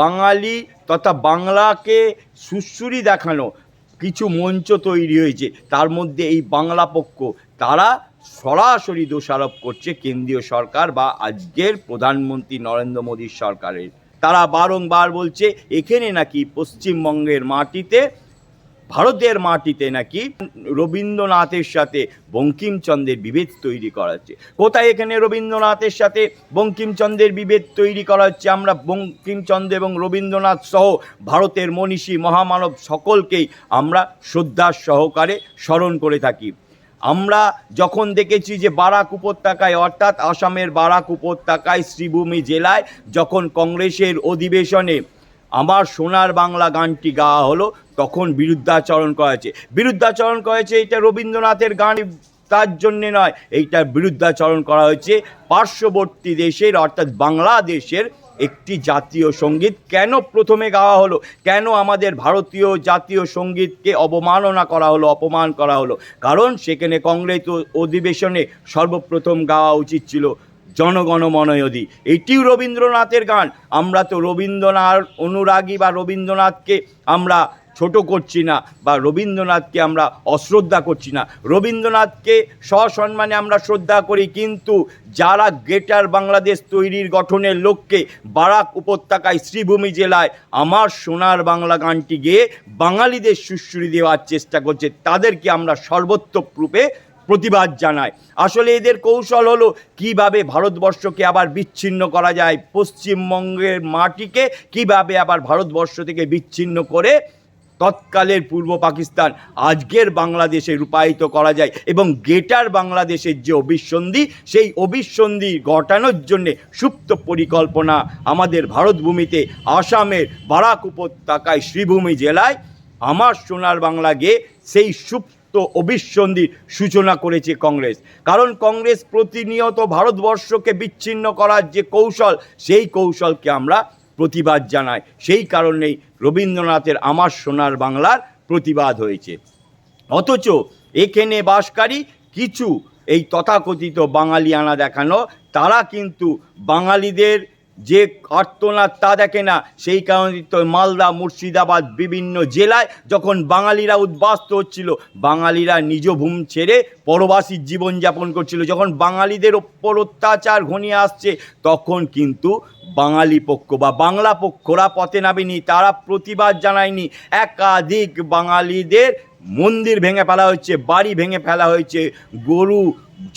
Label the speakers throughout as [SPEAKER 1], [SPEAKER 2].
[SPEAKER 1] বাঙালি তথা বাংলাকে সুশ্রুরি দেখানো কিছু মঞ্চ তৈরি হয়েছে। তার মধ্যে এই বাংলা পক্ষ, তারা সরাসরি দোষারোপ করছে কেন্দ্রীয় সরকার বা আজকের প্রধানমন্ত্রী নরেন্দ্র মোদীর সরকারের। তারা বারংবার বলছে, এখানে নাকি পশ্চিমবঙ্গের মাটিতে ভারতের মাটিতে নাকি রবীন্দ্রনাথের সাথে বঙ্কিমচন্দ্রের বিভেদ তৈরি করা হচ্ছে কোথায় এখানে রবীন্দ্রনাথের সাথে বঙ্কিমচন্দ্রের বিভেদ তৈরি করা হচ্ছে? আমরা বঙ্কিমচন্দ্র এবং রবীন্দ্রনাথ সহ ভারতের মনীষী, মহামানব সকলকেই আমরা শ্রদ্ধার সহকারে স্মরণ করে থাকি। আমরা যখন দেখেছি যে বারাক উপত্যকায়, অর্থাৎ আসামের বারাক উপত্যকায়, শ্রীভূমি জেলায় যখন কংগ্রেসের অধিবেশনে আমার সোনার বাংলা গানটি গাওয়া হলো, তখন বিরুদ্ধাচরণ করা হয়েছে বিরুদ্ধাচরণ করা হয়েছে এটা রবীন্দ্রনাথের গান, তার জন্যে নয় এইটার বিরুদ্ধাচরণ করা হয়েছে পার্শ্ববর্তী দেশের, অর্থাৎ বাংলাদেশের একটি জাতীয় সংগীত। কেন প্রথমে গাওয়া হলো? কেন আমাদের ভারতীয় জাতীয় সঙ্গীতকে অবমাননা করা হলো, অপমান করা হলো? কারণ সেখানে কংগ্রেস অধিবেশনে সর্বপ্রথম গাওয়া উচিত ছিল জনগণ মনয়দি এটিও রবীন্দ্রনাথের গান, আমরা তো রবীন্দ্রনাথ অনুরাগী বা রবীন্দ্রনাথকে আমরা ছোট করছি না বা রবীন্দ্রনাথকে আমরা অশ্রদ্ধা করছি না। রবীন্দ্রনাথকে সসম্মানে আমরা শ্রদ্ধা করি, কিন্তু যারা গ্রেটার বাংলাদেশ তৈরির গঠনের লক্ষ্যে বারাক উপত্যকায় শ্রীভূমি জেলায় আমার সোনার বাংলা গানটি গেয়ে বাঙালিদের সুশ্রী দেওয়ার চেষ্টা করছে, তাদেরকে আমরা সর্বোত্তরূপে প্রতিবাদ জানায়। আসলে এদের কৌশল হলো কীভাবে ভারতবর্ষকে আবার বিচ্ছিন্ন করা যায়, পশ্চিমবঙ্গের মাটিকে কীভাবে আবার ভারতবর্ষ থেকে বিচ্ছিন্ন করে তৎকালের পূর্ব পাকিস্তান, আজকের বাংলাদেশে রূপায়িত করা যায় এবং গেটার বাংলাদেশের যে অভিসন্ধি সেই অভিসন্ধি ঘটানোর জন্যে সুপ্ত পরিকল্পনা আমাদের ভারতভূমিতে আসামের বারাক উপত্যকায় শ্রীভূমি জেলায়, আমার সোনার বাংলা গিয়ে সেই সুপ্ত অভিসন্ধির সূচনা করেছে কংগ্রেস। কারণ কংগ্রেস প্রতিনিয়ত ভারতবর্ষকে বিচ্ছিন্ন করার যে কৌশল, সেই কৌশলকে আমরা প্রতিবাদ জানাই। সেই কারণেই রবীন্দ্রনাথের আমার সোনার বাংলার প্রতিবাদ হয়েছে। অথচ এখানে বাসকারী কিছু এই তথাকথিত বাঙালিয়ানা দেখানো, তারা কিন্তু বাঙালিদের যে আর্তনাদ তা দেখে না, সেই কারণে তো মালদা, মুর্শিদাবাদ বিভিন্ন জেলায় যখন বাঙালিরা উদ্বাস্ত হচ্ছিল, বাঙালিরা নিজ ভূম ছেড়ে পরবাসীর জীবনযাপন করছিল। যখন বাঙালিদের ওপর অত্যাচার ঘনিয়ে আসছে, তখন কিন্তু বাঙালি পক্ষ বা বাংলা পক্ষরা পথে নামেনি, তারা প্রতিবাদ জানায়নি। একাধিক বাঙালিদের মন্দির ভেঙে ফেলা হয়েছে, বাড়ি ভেঙে ফেলা হয়েছে, গরু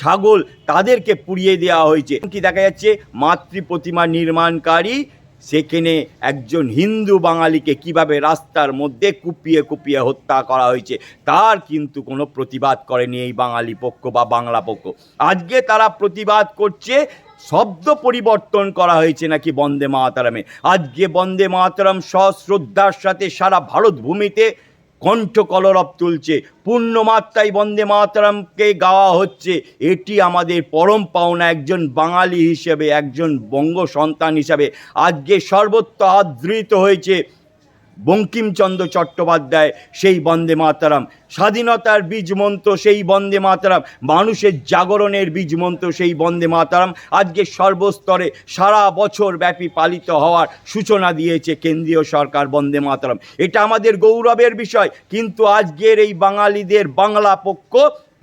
[SPEAKER 1] ছাগল তাদেরকে পুড়িয়ে দেওয়া হয়েছে। কি দেখা যাচ্ছে? মাতৃ প্রতিমা নির্মাণকারী, সেখানে একজন হিন্দু বাঙালিকে কীভাবে রাস্তার মধ্যে কুপিয়ে কুপিয়ে হত্যা করা হয়েছে, তার কিন্তু কোনো প্রতিবাদ করেনি এই বাঙালি পক্ষ বা বাংলা পক্ষ। আজকে তারা প্রতিবাদ করছে, শব্দ পরিবর্তন করা হয়েছে নাকি বন্দে মাতারামে আজকে বন্দে মাতারাম সশ্রদ্ধার সাথে সারা ভারত ভূমিতে কণ্ঠ কলরব তুলছে, পূর্ণমাত্রায় বন্দে মাতরমকে গাওয়া হচ্ছে। এটি আমাদের পরম পাওনা, একজন বাঙালি হিসেবে, একজন বঙ্গ সন্তান হিসাবে। আজকে সর্বত্র আদৃত হয়েছে বঙ্কিমচন্দ্র চট্টোপাধ্যায়, সেই বন্দে মাতারাম। স্বাধীনতার বীজ মন্ত্র, সেই বন্দে মাতারাম। মানুষের জাগরণের বীজ মন্ত্র, সেই বন্দে মাতারাম। আজকে সর্বস্তরে সারা বছর ব্যাপী পালিত হওয়ার সূচনা দিয়েছে কেন্দ্রীয় সরকার বন্দে মাতারাম। এটা আমাদের গৌরবের বিষয়, কিন্তু আজকের এই বাঙালিদের বাংলা পক্ষ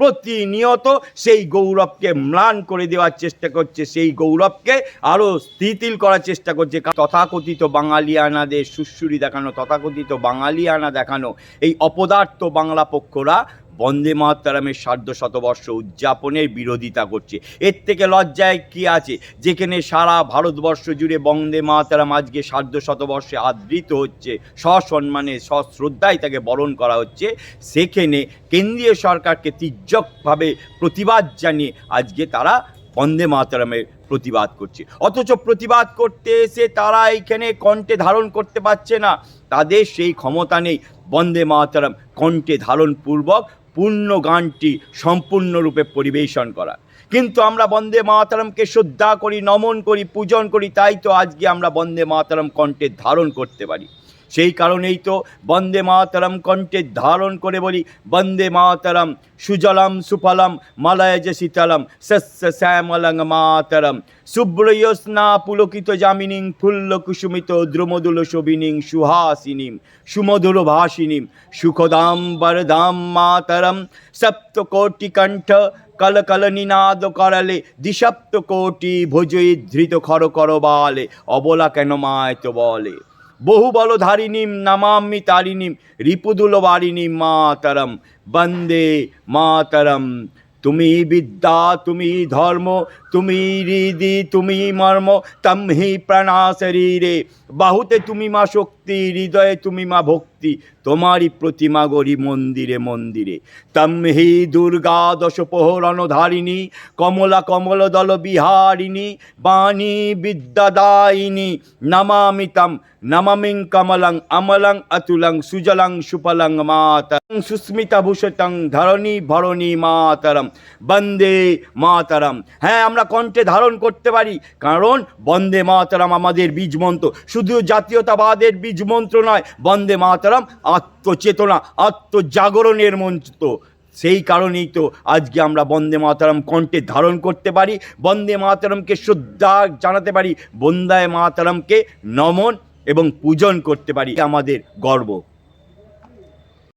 [SPEAKER 1] প্রতিনিয়ত সেই গৌরবকে ম্লান করে দেওয়ার চেষ্টা করছে, সেই গৌরবকে আরও স্থিতিল করার চেষ্টা করছে। তথাকথিত বাঙালিয়ানাদের সুশ্রুরি দেখানো, তথাকথিত বাঙালিয়ানা দেখানো, এই অপদার্থ বাংলা পক্ষরা বন্দে মাতরমের সার্ধ শতবর্ষ উদযাপনের বিরোধিতা করছে। এর থেকে লজ্জায় কি আছে? যেখানে সারা ভারতবর্ষ জুড়ে বন্দে মাতরম আজকে সার্ধ শতবর্ষে আদৃত হচ্ছে, সসম্মানে, সশ্রদ্ধায় তাকে বরণ করা হচ্ছে, সেখানে কেন্দ্রীয় সরকারকে তির্যকভাবে প্রতিবাদ জানিয়ে আজকে তারা বন্দে মাতরমের প্রতিবাদ করছে। অথচ প্রতিবাদ করতে এসে তারা এইখানে কণ্ঠে ধারণ করতে পারছে না। তাদের সেই ক্ষমতা নেই বন্দে মাতরম কণ্ঠে ধারণপূর্বক পূর্ণ গানটি সম্পূর্ণরূপে পরিবেশন করা কিন্তু আমরা বন্দে মাতারামকে শ্রদ্ধা করি, নমন করি, পূজন করি, তাই তো আজকে আমরা বন্দে মাতারাম কণ্ঠে ধারণ করতে পারি। সেই কারণেই তো বন্দে মাতরম কণ্ঠে ধারণ করে বলি, বন্দে মাতরম, সুজলম, সুফলম মালয়জ শীতলম, সস্য শ্যামলং মাতরম। শুভ্রয়স্না পুলকিত জামিনীং ফুল্ল কুসুমিত দ্রুমদুল শোভিনীং, সুহাসিনীম, সুমধুর ভাসিনীম সুখদাম বরদাম মাতরম। সপ্তকোটি কণ্ঠ কল কল নিনাদ করালে দ্বিসপ্ত কোটি ভোজই ধৃত খর কর বালে, অবলা কেন মায় তো বলে? বহু বলধারিণীম নমামি তারিণীম রিপুদুল বারিণীম মাতরম। বন্দে মাতরম। তুমি বিদ্যা তুমি ধর্ম তুমি হৃদি, তুমি মর্ম তম হি প্রাণা শরীরে। বাহুতে তুমি মা শক্তি, হৃদয়ে তুমি মা ভক্তি। তোমারই প্রতিমা গরি মন্দিরে মন্দিরে। তম হি দুর্গা দশ ধারিণী কমলা কমল দল বিহারিণী, বাণী বিদ্যাদায়িনী। নমামি তম নমামিং কমলং অমলং অতুলং, সুজলং, সুফলং মাতরং। সুস্মিতা ভূষতং ধরণী ভরণী মাতরম। বন্দে মাতরম। হ্যাঁ আমরা কণ্ঠে ধারণ করতে পারি। কারণ বন্দে মাতরম আমাদের বীজ মন্ত্র। শুধু জাতীয়তাবাদের বীজ মন্ত্র নয়, বন্দে মাতরম আত্মচেতনা, আত্মজাগরণের মন্ত্র। সেই কারণেই তো আজকে আমরা বন্দে মাতরম কণ্ঠে ধারণ করতে পারি। বন্দে মাতরমকে শ্রদ্ধা জানাতে পারি। বন্দায় মাতরমকে নমন এবং পূজন করতে পারি। আমাদের গর্ব।